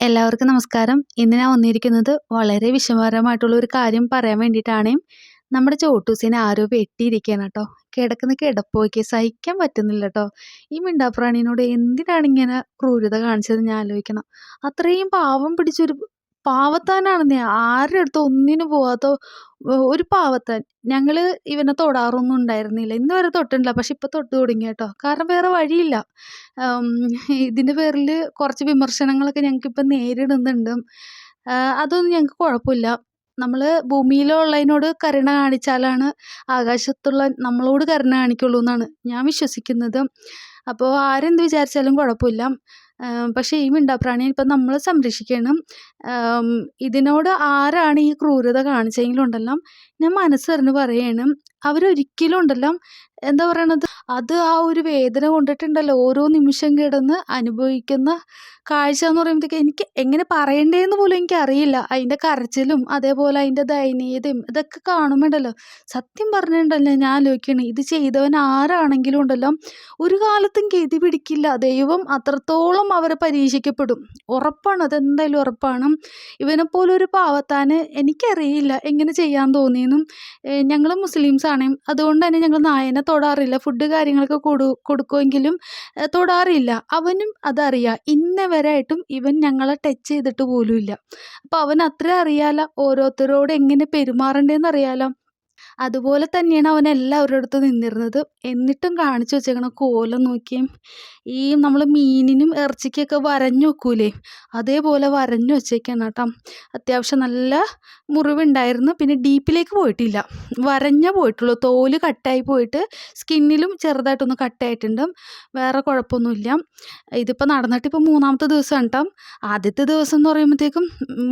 എല്ലാവർക്കും നമസ്കാരം. ഇന്ന് ഞാൻ വന്നിരിക്കുന്നത് വളരെ വിഷമകരമായിട്ടുള്ള ഒരു കാര്യം പറയാൻ വേണ്ടിയിട്ടാണ്. നമ്മുടെ ചോട്ടൂസിനെ ആരോ വെട്ടിയിരിക്കുകയാണ് കേട്ടോ. കിടക്കുന്ന കിടപ്പോയ്ക്ക് സഹിക്കാൻ പറ്റുന്നില്ല കേട്ടോ. ഈ മിണ്ടാപ്രാണിനോട് എന്തിനാണ് ഇങ്ങനെ ക്രൂരത കാണിച്ചത് ഞാൻ ആലോചിക്കണം. അത്രയും പാവം പിടിച്ചൊരു പാവത്താനാണെന്നേ. ആരുടെ അടുത്ത് ഒന്നിനു പോവാത്ത ഒരു പാവത്താൻ. ഞങ്ങൾ ഇവനെ തൊടാറൊന്നും ഉണ്ടായിരുന്നില്ല. ഇന്ന് വരെ തൊട്ടിട്ടില്ല. പക്ഷെ ഇപ്പൊ തൊട്ട് തുടങ്ങി കേട്ടോ. കാരണം വേറെ വഴിയില്ല. ഇതിന്റെ പേരിൽ കുറച്ച് വിമർശനങ്ങളൊക്കെ ഞങ്ങൾക്കിപ്പം നേരിടുന്നുണ്ട്. അതൊന്നും ഞങ്ങൾക്ക് കുഴപ്പമില്ല. നമ്മൾ ഭൂമിയിലുള്ളതിനോട് കരുണ കാണിച്ചാലാണ് ആകാശത്തുള്ള നമ്മളോട് കരുണ കാണിക്കുള്ളൂ എന്നാണ് ഞാൻ വിശ്വസിക്കുന്നത്. അപ്പോൾ ആരെന്ത് വിചാരിച്ചാലും കുഴപ്പമില്ല. പക്ഷേ ഈ മിണ്ടാപ്രാണിയെ ഇപ്പം നമ്മൾ സംരക്ഷിക്കണം. ഇതിനോട് ആരാണ് ഈ ക്രൂരത കാണിച്ചെങ്കിലും ഉണ്ടല്ലോ ഞാൻ മനസ്സറിഞ്ഞ് പറയണം. അവരൊരിക്കലും ഉണ്ടല്ലോ എന്താ പറയണത്? അത് ആ ഒരു വേദന കൊണ്ടിട്ടുണ്ടല്ലോ. ഓരോ നിമിഷം കിടന്ന് അനുഭവിക്കുന്ന കാഴ്ച എന്ന് പറയുമ്പോഴത്തേക്ക് എനിക്ക് എങ്ങനെ പറയണ്ടേന്ന് പോലും എനിക്കറിയില്ല. അതിന്റെ കരച്ചിലും അതേപോലെ അതിന്റെ ദയനീയതയും ഇതൊക്കെ കാണുമ്പോണ്ടല്ലോ. സത്യം പറഞ്ഞിട്ടുണ്ടല്ലോ ഞാൻ ആലോചിക്കണേ ഇത് ചെയ്തവൻ ആരാണെങ്കിലും ഉണ്ടല്ലോ. ഒരു കാലത്തും ഗതി പിടിക്കില്ല. ദൈവം അത്രത്തോളം അവരെ പരീക്ഷിക്കപ്പെടും. ഉറപ്പാണ്. അതെന്തായാലും ഉറപ്പാണ്. ഇവനെപ്പോലൊരു പാവത്താന് എനിക്കറിയില്ല. എങ്ങനെ ചെയ്യാൻ തോന്നിയെന്നും. ഞങ്ങൾ മുസ്ലിംസ് ആണെങ്കിൽ അതുകൊണ്ട് തന്നെ ഞങ്ങൾ നായനെ തൊടാറില്ല. ഫുഡ് കാര്യങ്ങളൊക്കെ കൊടു കൊടുക്കുമെങ്കിലും തൊടാറില്ല. അവനും അതറിയാം. ഇന്ന വരെയായിട്ടും ഇവൻ ഞങ്ങളെ ടച്ച് ചെയ്തിട്ട് പോലുമില്ല. അപ്പോൾ അവൻ അത്ര അറിയാലോ? ഓരോരുത്തരോട് എങ്ങനെ പെരുമാറേണ്ടതെന്ന് അറിയാലോ? അതുപോലെ തന്നെയാണ് അവൻ എല്ലാവരുടെ അടുത്ത് നിന്നിരുന്നത്. എന്നിട്ടും കാണിച്ചു വെച്ചേക്കണ കോലം നോക്കിയും ഈ നമ്മൾ മീനിനും ഇറച്ചിക്കൊക്കെ വരഞ്ഞു വെക്കൂലേ? അതേപോലെ വരഞ്ഞു വെച്ചേക്കാണ് കേട്ടോ. അത്യാവശ്യം നല്ല മുറിവുണ്ടായിരുന്നു. പിന്നെ ഡീപ്പിലേക്ക് പോയിട്ടില്ല. വരഞ്ഞ പോയിട്ടുള്ളൂ. തോൽ കട്ടായി പോയിട്ട് സ്കിന്നിലും ചെറുതായിട്ടൊന്ന് കട്ടായിട്ടുണ്ട്. വേറെ കുഴപ്പമൊന്നുമില്ല. ഇതിപ്പോൾ നടന്നിട്ട് ഇപ്പോൾ മൂന്നാമത്തെ ദിവസമാണ് കേട്ടോ. ആദ്യത്തെ ദിവസം എന്ന് പറയുമ്പോഴത്തേക്കും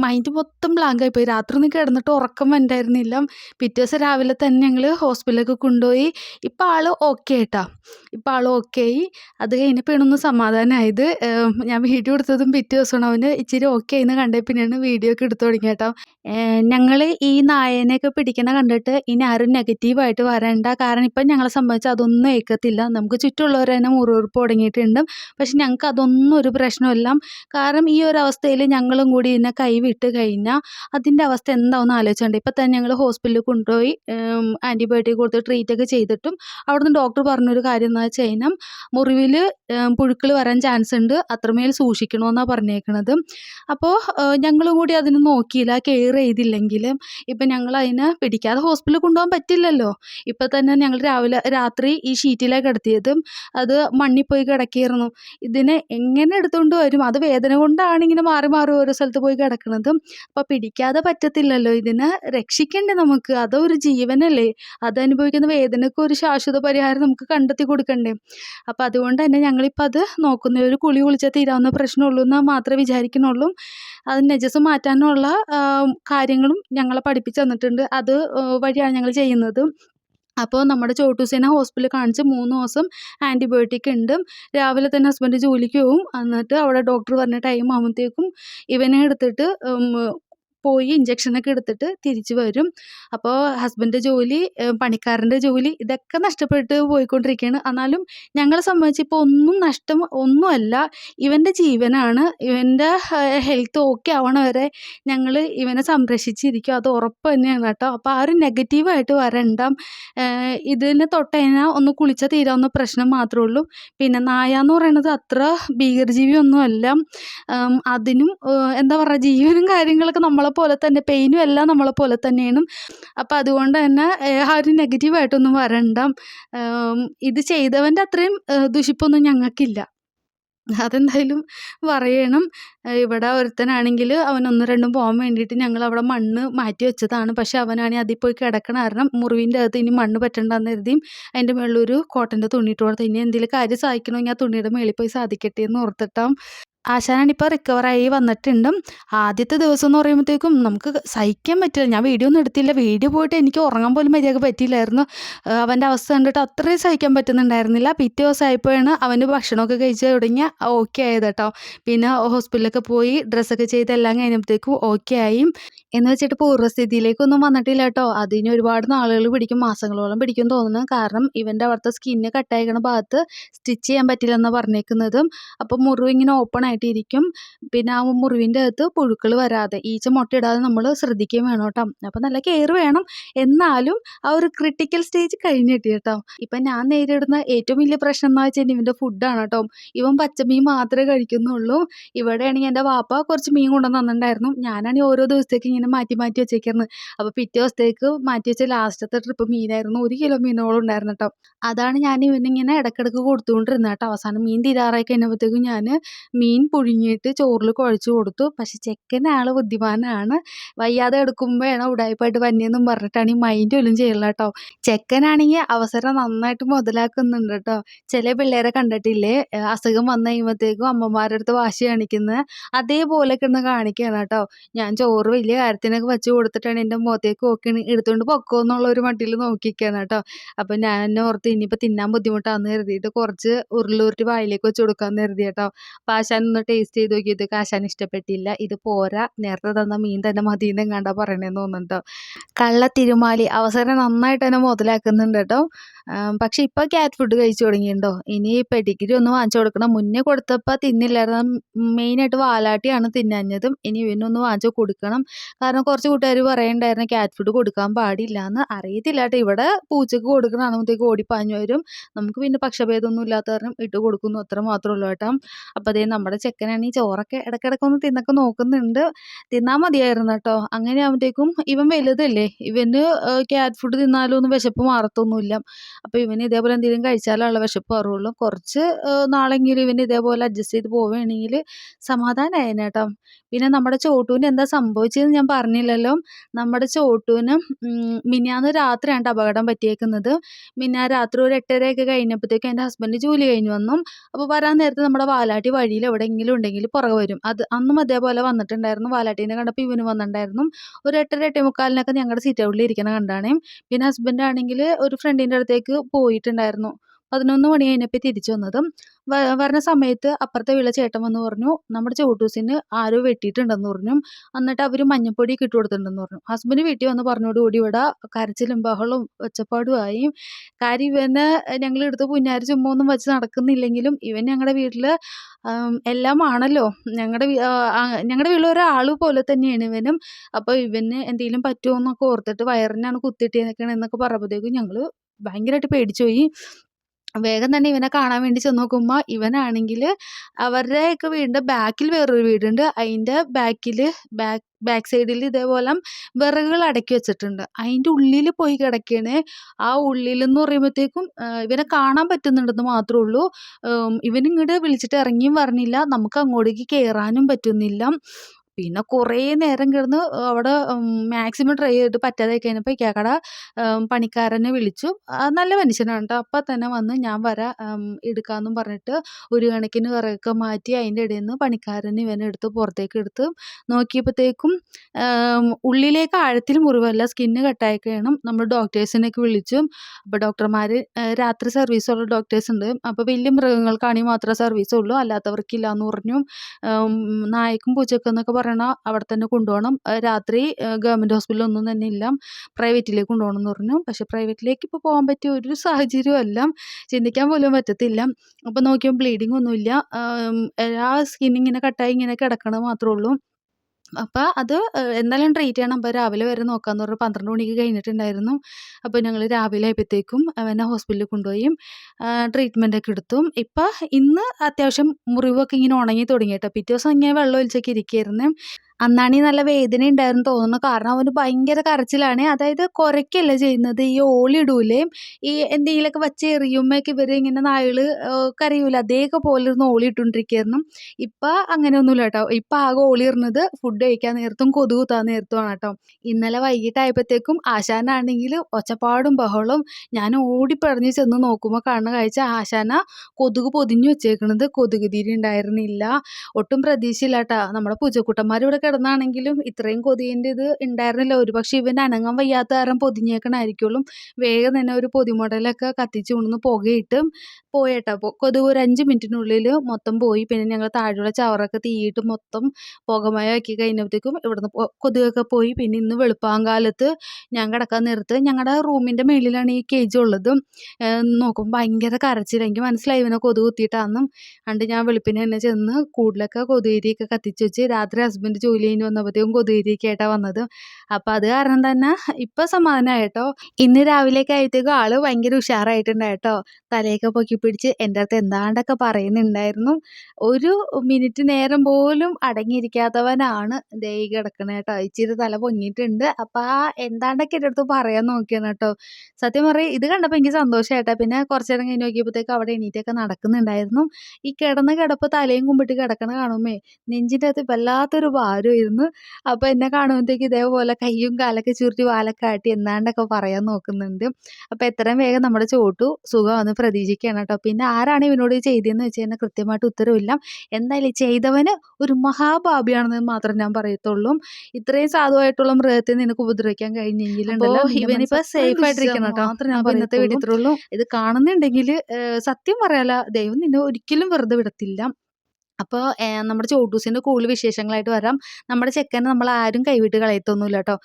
മൈൻഡ് മൊത്തം ബ്ലാങ്ക് ആയിപ്പോയി രാത്രി ഒന്ന് കിടന്നിട്ട് ഉറക്കം വേണ്ടായിരുന്നില്ല പിറ്റേ ദിവസം രാവിലെ തന്നെ ഞങ്ങൾ ഹോസ്പിറ്റലിലേക്ക് കൊണ്ടുപോയി. ഇപ്പം ആൾ ഓക്കെ ആയിട്ടാ ഇപ്പം ആൾ ഓക്കെ ആയി അത് കഴിഞ്ഞപ്പോൾ പെണ്ണൊന്ന് സമാധാനമായത് ഞാൻ വീഡിയോ എടുത്തതും പിറ്റേ ദിവസമാണ്. അവന് ഇച്ചിരി ഓക്കെ ആയിന്ന് കണ്ടേ പിന്നെയാണ് വീഡിയോ ഒക്കെ എടുത്തു തുടങ്ങി കേട്ടോ ഞങ്ങൾ ഈ നായനെയൊക്കെ പിടിക്കുന്ന കണ്ടിട്ട് ഇനി ആരും നെഗറ്റീവായിട്ട് വരണ്ട. കാരണം ഇപ്പം ഞങ്ങളെ സംബന്ധിച്ച് അതൊന്നും ഏക്കത്തില്ല നമുക്ക് ചുറ്റുമുള്ളവർ തന്നെ മുറിവുറുപ്പ് തുടങ്ങിയിട്ടുണ്ട്. പക്ഷെ ഞങ്ങൾക്ക് അതൊന്നും ഒരു പ്രശ്നമല്ല കാരണം ഈ ഒരു അവസ്ഥയിൽ ഞങ്ങളും കൂടി ഇതിനെ കൈവിട്ട് കഴിഞ്ഞാൽ അതിന്റെ അവസ്ഥ എന്താണെന്ന് ആലോചിച്ചുണ്ട് ഇപ്പം തന്നെ ഞങ്ങൾ ഹോസ്പിറ്റലിൽ കൊണ്ടുപോയി. ആന്റിബയോട്ടിക് കൊടുത്ത് ട്രീറ്റൊക്കെ ചെയ്തിട്ടും അവിടുന്ന് ഡോക്ടർ പറഞ്ഞൊരു കാര്യം എന്താ വെച്ച് കഴിഞ്ഞാൽ മുറിവിൽ പുഴുക്കൾ വരാൻ ചാൻസ് ഉണ്ട്. അത്രമേൽ സൂക്ഷിക്കണമെന്നാണ് പറഞ്ഞേക്കണത്. അപ്പോൾ ഞങ്ങളും കൂടി അതിന് നോക്കിയില്ല കെയർ ചെയ്തില്ലെങ്കിലും ഇപ്പം ഞങ്ങൾ അതിനെ പിടിക്കാതെ ഹോസ്പിറ്റലിൽ കൊണ്ടുപോകാൻ പറ്റില്ലല്ലോ. ഇപ്പം തന്നെ ഞങ്ങൾ രാവിലെ രാത്രി ഈ ഷീറ്റിലാണ് കിടത്തിയതും. അത് മണ്ണിൽ പോയി കിടക്കിയിരുന്നു. ഇതിനെ എങ്ങനെ എടുത്തുകൊണ്ട് വരും? അത് വേദന കൊണ്ടാണ് ഇങ്ങനെ മാറി മാറി ഓരോ സ്ഥലത്ത് പോയി കിടക്കുന്നതും അപ്പോൾ പിടിക്കാതെ പറ്റത്തില്ലല്ലോ ഇതിനെ. രക്ഷിക്കണ്ടേ നമുക്ക്. അതൊരു ജീവനല്ലേ? അത് അനുഭവിക്കുന്ന വേദനയ്ക്ക് ഒരു ശാശ്വത പരിഹാരം നമുക്ക് കണ്ടെത്തി കൊടുക്കണ്ടേ? അപ്പം അതുകൊണ്ട് തന്നെ ഞങ്ങളിപ്പോൾ അത് നോക്കുന്ന. ഒരു കുളി കുളിച്ചാൽ തീരാവുന്ന പ്രശ്നമുള്ളൂ എന്ന് മാത്രമേ വിചാരിക്കണുള്ളൂ അത് നജസ് മാറ്റാനുള്ള കാര്യങ്ങളും ഞങ്ങളെ പഠിപ്പിച്ചു തന്നിട്ടുണ്ട്. അത് വഴിയാണ് ഞങ്ങൾ ചെയ്യുന്നത്. അപ്പോൾ നമ്മുടെ ചോട്ടൂസേന ഹോസ്പിറ്റലിൽ കാണിച്ച് മൂന്ന് ദിവസം ആന്റിബയോട്ടിക് ഉണ്ട്. രാവിലെ തന്നെ ഹസ്ബൻഡ് ജോലിക്ക് പോവും. എന്നിട്ട് അവിടെ ഡോക്ടർ പറഞ്ഞ ടൈം ആകുമ്പോഴത്തേക്കും ഇവനെ എടുത്തിട്ട് പോയി ഇഞ്ചക്ഷനൊക്കെ എടുത്തിട്ട് തിരിച്ചു വരും. അപ്പോൾ ഹസ്ബൻഡ് ജോലി പണിക്കാരന്റെ ജോലി ഇതൊക്കെ നഷ്ടപ്പെട്ട് പോയിക്കൊണ്ടിരിക്കുകയാണ് എന്നാലും ഞങ്ങളെ സംബന്ധിച്ച് ഇപ്പോൾ ഒന്നും നഷ്ടം ഒന്നുമല്ല. ഇവന്റെ ജീവനാണ്. ഇവന്റെ ഹെൽത്ത് ഓക്കെ ആവണ വരെ ഞങ്ങൾ ഇവനെ സംരക്ഷിച്ചിരിക്കും. അത് ഉറപ്പ് തന്നെയാണ് കേട്ടോ. അപ്പോൾ ആ ഒരു നെഗറ്റീവായിട്ട് വരണ്ട. ഇതിനെ തൊട്ട് കഴിഞ്ഞാൽ ഒന്ന് കുളിച്ചാൽ തീരാവുന്ന പ്രശ്നം മാത്രമേ ഉള്ളൂ. പിന്നെ നായ എന്ന് പറയുന്നത് അത്ര ഭീകരജീവിയൊന്നുമല്ല അതിനും എന്താ പറയുക ജീവനും കാര്യങ്ങളൊക്കെ നമ്മളെ പോലെ തന്നെ പെയിനും എല്ലാം നമ്മളെ പോലെ തന്നെയാണ്. അപ്പം അതുകൊണ്ട് തന്നെ ആരും നെഗറ്റീവായിട്ടൊന്നും വരണ്ട. ഇത് ചെയ്തവന്റെ അത്രയും ദുഷിപ്പൊന്നും ഞങ്ങൾക്കില്ല. അതെന്തായാലും പറയണം. ഇവിടെ ഒരുത്തനാണെങ്കിൽ അവൻ ഒന്ന് രണ്ടും പോകാൻ വേണ്ടിയിട്ട് ഞങ്ങൾ അവിടെ മണ്ണ് മാറ്റി വെച്ചതാണ്. പക്ഷെ അവനാണെങ്കിൽ അതിൽ പോയി കിടക്കണ കാരണം മുറിവിന്റെ അകത്ത് ഇനി മണ്ണ് പറ്റണ്ടെന്ന് കരുതിയും അതിന്റെ മുകളിലൊരു കോട്ടന്റെ തുണിയിട്ട് കൊടുത്ത് ഇനി എന്തെങ്കിലും കാര്യം സാധിക്കണമെങ്കിൽ ആ തുണിയുടെ മേളിൽ പോയി സാധിക്കട്ടെ എന്ന് ഓർത്തിട്ടാം ആശാനാണിപ്പോൾ റിക്കവറായി വന്നിട്ടുണ്ട്. ആദ്യത്തെ ദിവസം എന്ന് പറയുമ്പോഴത്തേക്കും നമുക്ക് സഹിക്കാൻ പറ്റില്ല. ഞാൻ വീഡിയോ ഒന്നും എടുത്തില്ല. വീഡിയോ പോയിട്ട് എനിക്ക് ഉറങ്ങാൻ പോലും മര്യാദ പറ്റിയില്ലായിരുന്നു. അവന്റെ അവസ്ഥ കണ്ടിട്ട് അത്രയും സഹിക്കാൻ പറ്റുന്നുണ്ടായിരുന്നില്ല. പിറ്റേ ദിവസം ആയപ്പോഴാണ് അവന് ഭക്ഷണമൊക്കെ കഴിച്ച് തുടങ്ങി ഓക്കെ ആയത് കേട്ടോ. പിന്നെ ഹോസ്പിറ്റലിലൊക്കെ പോയി ഡ്രസ്സൊക്കെ ചെയ്ത് എല്ലാം കഴിഞ്ഞപ്പോഴത്തേക്കും ഓക്കെ ആയി. എന്ന് വെച്ചിട്ട് പൂർവസ്ഥിതിയിലേക്കൊന്നും വന്നിട്ടില്ല കേട്ടോ അതിന് ഒരുപാട് നാളുകൾ പിടിക്കും മാസങ്ങളോളം പിടിക്കും തോന്നുന്നു. കാരണം ഇവന്റെ അവിടുത്തെ സ്കിന്ന് കട്ടായിക്കണ ഭാഗത്ത് സ്റ്റിച്ച് ചെയ്യാൻ പറ്റില്ല എന്ന് പറഞ്ഞേക്കുന്നതും. അപ്പോൾ മുറിവ് ഇങ്ങനെ ഓപ്പൺ ആയിട്ടിരിക്കും. പിന്നെ ആ മുറിവിന്റെ അകത്ത് പുഴുക്കൾ വരാതെ ഈച്ച മുട്ടയിടാതെ നമ്മൾ ശ്രദ്ധിക്കുകയും വേണം കേട്ടോ അപ്പോൾ നല്ല കെയർ വേണം. എന്നാലും ആ ഒരു ക്രിട്ടിക്കൽ സ്റ്റേജ് കഴിഞ്ഞിട്ട് കേട്ടോ ഇപ്പം ഞാൻ നേരിടുന്ന ഏറ്റവും വലിയ പ്രശ്നം എന്ന് വെച്ചാൽ ഇവന്റെ ഫുഡാണ് കേട്ടോ ഇവൻ പച്ചമീൻ മാത്രമേ കഴിക്കുന്നുള്ളൂ. ഇവിടെയാണെങ്കിൽ എന്റെ വാപ്പ കുറച്ച് മീൻ കൊണ്ടുവന്നിട്ടുണ്ടായിരുന്നു ഞാനാണെങ്കിൽ ഓരോ ദിവസത്തേക്ക് ഇങ്ങനെ മാറ്റി മാറ്റി വെച്ചേക്കായിരുന്നു. അപ്പോൾ പിറ്റേ ദിവസത്തേക്ക് മാറ്റി വെച്ച ലാസ്റ്റത്തെ ട്രിപ്പ് മീനായിരുന്നു. ഒരു കിലോ മീനോളം ഉണ്ടായിരുന്നു കേട്ടോ അതാണ് ഞാൻ ഇവനിങ്ങനെ ഇടക്കിടക്ക് കൊടുത്തുകൊണ്ടിരുന്നത് കേട്ടോ അവസാനം മീൻ തീരാറായി കഴിഞ്ഞപ്പോഴത്തേക്കും ഞാൻ മീൻ പുഴുങ്ങിയിട്ട് ചോറിൽ കുഴച്ചു കൊടുത്തു. പക്ഷെ ചെക്കൻ ആൾ ബുദ്ധിമാനാണ്. വയ്യാതെ എടുക്കുമ്പോഴാണ് ഉടായ്പായിട്ട് വന്നെന്നും പറഞ്ഞിട്ടാണ് ഈ മൈൻഡ് ഒലും ചെയ്യില്ല കേട്ടോ ചെക്കനാണെങ്കിൽ അവസരം നന്നായിട്ട് മുതലാക്കുന്നുണ്ട് കേട്ടോ ചില പിള്ളേരെ കണ്ടിട്ടില്ലേ? അസുഖം വന്നു കഴിയുമ്പോഴത്തേക്കും അമ്മമാരുടെ അടുത്ത് വാശി കാണിക്കുന്നത് അതേപോലെ കിടന്ന് കാണിക്കുകയാണ് കേട്ടോ ഞാൻ ചോറ് വലിയ കാര്യത്തിനൊക്കെ വെച്ച് കൊടുത്തിട്ടാണ് എന്റെ മുഖത്തേക്ക് നോക്കി എടുത്തുകൊണ്ട് പൊക്കോ എന്നുള്ള ഒരു മട്ടിൽ നോക്കിയിരിക്കുകയാണ് കേട്ടോ. അപ്പം ഞാൻ ഓർത്ത് ഇനിയിപ്പോൾ തിന്നാൻ ബുദ്ധിമുട്ടാന്ന് കരുതിയിട്ട് കുറച്ച് ഉരുളുരുട്ടി വായിലേക്ക് വെച്ച് കൊടുക്കാമെന്ന് കരുതി കേട്ടോ. അപ്പം ആശാൻ ഒന്ന് ടേസ്റ്റ് ചെയ്ത് നോക്കിയത് ആശാൻ ഇഷ്ടപ്പെട്ടില്ല. ഇത് പോരാ നേരത്തെ തന്ന മീൻ തന്നെ മതി കണ്ട പറയണേന്ന് തോന്നുന്നുണ്ടോ കള്ള തിരുമാലി അവസരം നന്നായിട്ട് തന്നെ മുതലാക്കുന്നുണ്ട് കേട്ടോ. പക്ഷെ ഇപ്പോൾ ക്യാറ്റ് ഫുഡ് കഴിച്ചു തുടങ്ങിയിട്ടുണ്ടോ ഇനി പെഡിഗ്രി ഒന്ന് വാങ്ങിച്ചു കൊടുക്കണം. മുന്നേ കൊടുത്തപ്പോൾ തിന്നില്ലായിരുന്നു. മെയിൻ ആയിട്ട് വാലാട്ടിയാണ് തിന്നഞ്ഞതും. ഇനി ഇവനൊന്ന് വാങ്ങിച്ചു കൊടുക്കണം. കാരണം കുറച്ച് കൂട്ടുകാർ പറയണ്ടായിരുന്നു ക്യാറ്റ് ഫുഡ് കൊടുക്കാൻ പാടില്ല എന്ന് അറിയത്തില്ല ഇവിടെ പൂച്ചക്ക് കൊടുക്കണാകുമ്പോഴത്തേക്ക് ഓടിപ്പാഞ്ഞു വരും. നമുക്ക് പിന്നെ പക്ഷഭേദമൊന്നും ഇല്ലാത്ത കാരണം ഇട്ട് കൊടുക്കുന്നു അത്ര മാത്രമേ ഉള്ളൂ കേട്ടോ. അപ്പോൾ അതേ നമ്മുടെ ചെക്കനാണെങ്കിൽ ചോറൊക്കെ ഇടയ്ക്കിടയ്ക്ക് ഒന്ന് തിന്നൊക്കെ നോക്കുന്നുണ്ട്. തിന്നാൽ മതിയായിരുന്നു കേട്ടോ. അങ്ങനെ ആകുമ്പോഴത്തേക്കും ഇവൻ വലുതല്ലേ. ഇവന് ക്യാറ്റ് ഫുഡ് തിന്നാലും ഒന്നും വിശപ്പ് മാറത്തൊന്നുമില്ല. അപ്പോൾ ഇവന് ഇതേപോലെ എന്തെങ്കിലും കഴിച്ചാലുള്ള വിശപ്പ് മാറുള്ളൂ. കുറച്ച് നാളെങ്കിലും ഇവന് ഇതേപോലെ അഡ്ജസ്റ്റ് ചെയ്ത് പോവുകയാണെങ്കിൽ സമാധാനമായേനെ കേട്ടോ. പിന്നെ നമ്മുടെ ചോട്ടൂന് എന്താ സംഭവിച്ചതെന്ന് ഞാൻ പറഞ്ഞില്ലല്ലോ. നമ്മുടെ ചോട്ടുവിന് മിനിയാന്ന് രാത്രിയാണ് അപകടം പറ്റിയേക്കുന്നത്. മിനിയാ രാത്രി ഒരു എട്ടരയൊക്കെ കഴിഞ്ഞപ്പോഴത്തേക്കും എന്റെ ഹസ്ബൻഡ് ജോലി കഴിഞ്ഞ് വന്നു. അപ്പോൾ വരാൻ നേരത്തെ നമ്മുടെ വാലാട്ടി വഴിയിൽ എവിടെയെങ്കിലും ഉണ്ടെങ്കിൽ പുറകെ വരും. അത് അന്നും അതേപോലെ വന്നിട്ടുണ്ടായിരുന്നു. വാലാട്ടീനെ കണ്ടപ്പോൾ ഇവന് വന്നിട്ടുണ്ടായിരുന്നു. ഒരു എട്ടര എട്ടേ മുക്കാലിനൊക്കെ ഞങ്ങളുടെ സീറ്റ് ഇരിക്കണ കണ്ടാണേ. പിന്നെ ഹസ്ബൻഡ് ആണെങ്കിൽ ഒരു ഫ്രണ്ടിന്റെ അടുത്തേക്ക് പോയിട്ടുണ്ടായിരുന്നു. പതിനൊന്ന് മണി കഴിഞ്ഞപ്പോൾ തിരിച്ചു വന്നതും വരുന്ന സമയത്ത് അപ്പുറത്തെ വീട്ടിലെ ചേട്ടൻ വന്ന് പറഞ്ഞു നമ്മുടെ ചോട്ടൂസിന് ആരോ വെട്ടിയിട്ടുണ്ടെന്ന് പറഞ്ഞു. എന്നിട്ട് അവർ മഞ്ഞപ്പൊടി ഇട്ട് കൊടുത്തിട്ടുണ്ടെന്ന് പറഞ്ഞു. ഹസ്ബൻഡ് വീട്ടിൽ വന്ന് പറഞ്ഞോടുകൂടി ഇവിടെ കരച്ചിലും ബഹളവും ഒച്ചപ്പാടുമായി കാര്യം ഇവന് ഞങ്ങൾ എടുത്ത് പുന്നാരി ചുമ്മാ ഒന്നും വെച്ച് നടക്കുന്നില്ലെങ്കിലും ഇവൻ ഞങ്ങളുടെ വീട്ടിൽ എല്ലാം ആണല്ലോ. ഞങ്ങളുടെ ഞങ്ങളുടെ വീട്ടിൽ ഒരാൾ പോലെ തന്നെയാണ് ഇവനും. അപ്പോൾ ഇവന് എന്തെങ്കിലും പറ്റുമോ എന്നൊക്കെ ഓർത്തിട്ട് വയറിനാണ് കുത്തിയിട്ടേക്കണേ എന്നൊക്കെ പറയുമ്പോഴത്തേക്കും ഞങ്ങൾ ഭയങ്കരമായിട്ട് പേടിച്ചു പോയി. വേഗം തന്നെ ഇവനെ കാണാൻ വേണ്ടി ചെന്ന് നോക്കുമ്പോൾ ഇവനാണെങ്കിൽ അവരുടെയൊക്കെ വീടിന്റെ ബാക്കിൽ വേറൊരു വീടുണ്ട്. അതിന്റെ ബാക്കിൽ ബാക്ക് ബാക്ക് സൈഡിൽ ഇതേപോലെ വിറകുകൾ അടക്കി വെച്ചിട്ടുണ്ട്. അതിന്റെ ഉള്ളിൽ പോയി കിടക്കുകയാണ് ആ ഉള്ളിൽ എന്ന് പറയുമ്പോഴത്തേക്കും ഇവനെ കാണാൻ പറ്റുന്നുണ്ടെന്ന് മാത്രമേ ഉള്ളൂ. ഇവനിങ്ങോട്ട് വിളിച്ചിട്ട് ഇറങ്ങിയും പറഞ്ഞില്ല നമുക്ക് അങ്ങോട്ടേക്ക് കയറാനും പറ്റുന്നില്ല. പിന്നെ കുറേ നേരം കിടന്ന് അവിടെ മാക്സിമം ട്രൈ ചെയ്തിട്ട് പറ്റാതെ കഴിഞ്ഞപ്പോൾ ഇക്കാക്കട പണിക്കാരനെ വിളിച്ചു. നല്ല മനുഷ്യനാണ് കേട്ടോ അപ്പം തന്നെ വന്ന് ഞാൻ വരാം എടുക്കാമെന്നും പറഞ്ഞിട്ട് ഒരു കണക്കിന് വിറകൊക്കെ മാറ്റി അതിന്റെ ഇടയിൽ നിന്ന് പണിക്കാരൻ ഇവനെ എടുത്ത് പുറത്തേക്ക് എടുത്ത് നോക്കിയപ്പോഴത്തേക്കും ഉള്ളിലേക്ക് ആഴത്തിൽ മുറിവല്ല സ്കിന്ന് കട്ടായി കഴിയണം നമ്മൾ ഡോക്ടേഴ്സിനെയൊക്കെ വിളിച്ചു. അപ്പോൾ ഡോക്ടർമാർ രാത്രി സർവീസുള്ള ഡോക്ടേഴ്സ് ഉണ്ട്. അപ്പോൾ വലിയ മൃഗങ്ങൾക്കാണെങ്കിൽ മാത്രമേ സർവീസ് ഉള്ളൂ. അല്ലാത്തവർക്കില്ല എന്ന് പറഞ്ഞു നായക്കും പൂച്ചക്കും എന്നൊക്കെ പറയണ അവിടെ തന്നെ കൊണ്ടുപോകണം രാത്രി ഗവൺമെന്റ് ഹോസ്പിറ്റലൊന്നും തന്നെ ഇല്ല. പ്രൈവറ്റിലേക്ക് കൊണ്ടുപോകണം എന്ന് പറഞ്ഞു. പക്ഷെ പ്രൈവറ്റിലേക്ക് ഇപ്പോൾ പോകാൻ പറ്റിയ ഒരു സാഹചര്യവും എല്ലാം ചിന്തിക്കാൻ പോലും പറ്റത്തില്ല. അപ്പോൾ നോക്കിയപ്പോൾ ബ്ലീഡിങ് ഒന്നുമില്ല. ആം, ഇങ്ങനെ കട്ടായി ഇങ്ങനെ കിടക്കണത് മാത്രമേ ഉള്ളൂ. അപ്പോൾ അത് എന്തായാലും ട്രീറ്റ് ചെയ്യണം. അപ്പോൾ രാവിലെ വരെ നോക്കാന്ന് പറഞ്ഞു പന്ത്രണ്ട് മണിക്ക് കഴിഞ്ഞിട്ടുണ്ടായിരുന്നു. അപ്പോൾ ഞങ്ങൾ രാവിലെ ആയപ്പോഴത്തേക്കും അവനെ ഹോസ്പിറ്റലിൽ കൊണ്ടുപോയി ട്രീറ്റ്മെന്റ് ഒക്കെ എടുത്തു. ഇപ്പൊ ഇന്ന് അത്യാവശ്യം മുറിവൊക്കെ ഇങ്ങനെ ഉണങ്ങി തുടങ്ങി കേട്ടോ പിറ്റേ ദിവസം ഇങ്ങനെ വെള്ളം ഒലിച്ചൊക്കെ ഇരിക്കുകയായിരുന്നു അന്നാണെങ്കിൽ നല്ല വേദന ഉണ്ടായിരുന്നു തോന്നുന്നു. കാരണം അവന് ഭയങ്കര കരച്ചിലാണ്. അതായത് കുരയ്ക്കല്ല ചെയ്യുന്നത്? ഈ ഓളി ഇടൂലേ? ഈ എന്തെങ്കിലുമൊക്കെ വച്ച് എറിയുമ്പോഴൊക്കെ ഇവർ ഇങ്ങനെ നായകൾ കരയൂല? അതേക്കെ പോലെ ഇരുന്ന് ഓളി ഇട്ടുകൊണ്ടിരിക്കുകയായിരുന്നു. ഇപ്പം അങ്ങനെയൊന്നുമില്ല കേട്ടോ. ഇപ്പം ആകെ ഓളി ഇടുന്നത് ഫുഡ് കഴിക്കാൻ നേരത്തും കൊതുക് നേരത്തുമാണ് കേട്ടോ. ഇന്നലെ വൈകിട്ടായപ്പോഴത്തേക്കും ആശാനാണെങ്കിൽ ഒച്ചപ്പാടും ബഹളവും ഞാൻ ഓടിപ്പറഞ്ഞ് ചെന്ന് നോക്കുമ്പോൾ കാണുന്ന കാഴ്ച ആശാന കൊതുക് പൊതിഞ്ഞു വെച്ചേക്കണത്. കൊതുക് തിരി ഉണ്ടായിരുന്നില്ല. ഒട്ടും പ്രതീക്ഷയില്ല കേട്ടോ. നമ്മുടെ പൂച്ചക്കുട്ടന്മാർ ഇവിടെ കിടന്നാണെങ്കിലും ഇത്രയും കൊതിന്റെ ഇത് ഉണ്ടായിരുന്നില്ല. ഒരുപക്ഷെ ഇവൻ അനങ്ങം വയ്യാത്ത കാരണം പൊതിഞ്ഞേക്കണായിരിക്കുള്ളൂ വേഗം തന്നെ ഒരു പൊതിമുടലൊക്കെ കത്തിച്ച് കൊണ്ടുവന്ന് പുകയിട്ട് പോയേട്ടാ. കൊതുക് ഒരു അഞ്ച് മിനിറ്റിനുള്ളിൽ മൊത്തം പോയി. പിന്നെ ഞങ്ങൾ താഴെയുള്ള ചവറൊക്കെ തീയിട്ട് മൊത്തം പുകമയമാക്കി കഴിഞ്ഞപ്പോഴത്തേക്കും ഇവിടുന്ന് കൊതുകൊക്കെ പോയി. പിന്നെ ഇന്ന് വെളുപ്പാങ്കാലത്ത് ഞാൻ കിടക്കാൻ നേരത്ത് ഞങ്ങളുടെ റൂമിന്റെ മേളിലാണ് ഈ കേജ് ഉള്ളത്. നോക്കുമ്പോൾ ഭയങ്കര കരച്ചിൽ. എനിക്ക് മനസ്സിലായി ഇവനെ കൊതുക് കുത്തിയിട്ടാണെന്നും കണ്ട് ഞാൻ വെളുപ്പിനെ തന്നെ ചെന്ന് കൂടുതലൊക്കെ കൊതുകേരിയൊക്കെ കത്തിച്ച് വെച്ച് രാത്രി ഹസ്ബൻഡ് ജോലി കഴിഞ്ഞ് വന്നപ്പോഴത്തേക്കും കൊതുകുതിരിയൊക്കെ ആയിട്ടാണ് വന്നത്. അപ്പോൾ അത് കാരണം തന്നെ ഇപ്പൊ സമാധാനമായി കേട്ടോ ഇന്ന് രാവിലെയൊക്കെ ആയത്തേക്കും ആൾ ഭയങ്കര ഉഷാറായിട്ടുണ്ടായി കേട്ടോ തലയൊക്കെ പൊക്കി പിടിച്ച് എന്റെ അടുത്ത് എന്താണ്ടൊക്കെ പറയുന്നുണ്ടായിരുന്നു. ഒരു മിനിറ്റ് നേരം പോലും അടങ്ങിയിരിക്കാത്തവനാണ് ദൈ കിടക്കണേ കേട്ടോ. ഇച്ചിരി തല പൊങ്ങിയിട്ടുണ്ട്. അപ്പോൾ ആ എന്താണ്ടൊക്കെ എന്റെ അടുത്ത് പറയാൻ നോക്കിയാണ് കേട്ടോ. സത്യം പറയും ഇത് കണ്ടപ്പോൾ എനിക്ക് സന്തോഷമായിട്ടാ പിന്നെ കുറച്ച് നേരം കഴിഞ്ഞ് നോക്കിയപ്പോഴത്തേക്ക് അവിടെ എണീറ്റൊക്കെ നടക്കുന്നുണ്ടായിരുന്നു. ഈ കിടന്ന കിടപ്പ് തലയും കുമ്പിട്ട് കിടക്കണ കാണുമ്പേ നെഞ്ചിന്റെ അകത്ത് വല്ലാത്തൊരു ഭാരമായിരുന്നു അപ്പോൾ എന്നെ കാണുമ്പോഴത്തേക്ക് ഇതേപോലെ കയ്യും കാലൊക്കെ ചുരുട്ടി വാലൊക്കെ ആട്ടി എന്നാണ്ടൊക്കെ പറയാൻ നോക്കുന്നുണ്ട്. അപ്പോൾ എത്രയും വേഗം നമ്മുടെ ചോട്ടു സുഖമാണെന്ന് പ്രതീക്ഷിക്കുകയാണ് കേട്ടോ. പിന്നെ ആരാണ് ഇവനോട് ചെയ്തതെന്ന് വെച്ച് കഴിഞ്ഞാൽ കൃത്യമായിട്ട് ഉത്തരവില്ല. എന്തായാലും ചെയ്തവന് ഒരു മഹാഭാപിയാണെന്ന് മാത്രം ഞാൻ പറയത്തുള്ളൂ. ഇത്രയും സാധുവായിട്ടുള്ള മൃഗത്തെ നിനക്ക് ഉപദ്രവിക്കാൻ കഴിഞ്ഞെങ്കിൽ ഇവനിപ്പോ സേഫ് ആയിട്ടിരിക്കണം കേട്ടോ. മാത്രം ഞാൻ ഇന്നത്തെ വീട്ടിൽ ഇത് കാണുന്നുണ്ടെങ്കിൽ സത്യം പറയാല ദൈവം നിന്നെ ഒരിക്കലും വെറുതെ വിടത്തില്ല. അപ്പോൾ നമ്മുടെ ചോട്ടൂസിന്റെ കൂടുതൽ വിശേഷങ്ങളായിട്ട് വരാം. നമ്മുടെ ചെക്കനെ നമ്മൾ ആരും കൈവിട്ട് കളയത്തൊന്നുമില്ല കേട്ടോ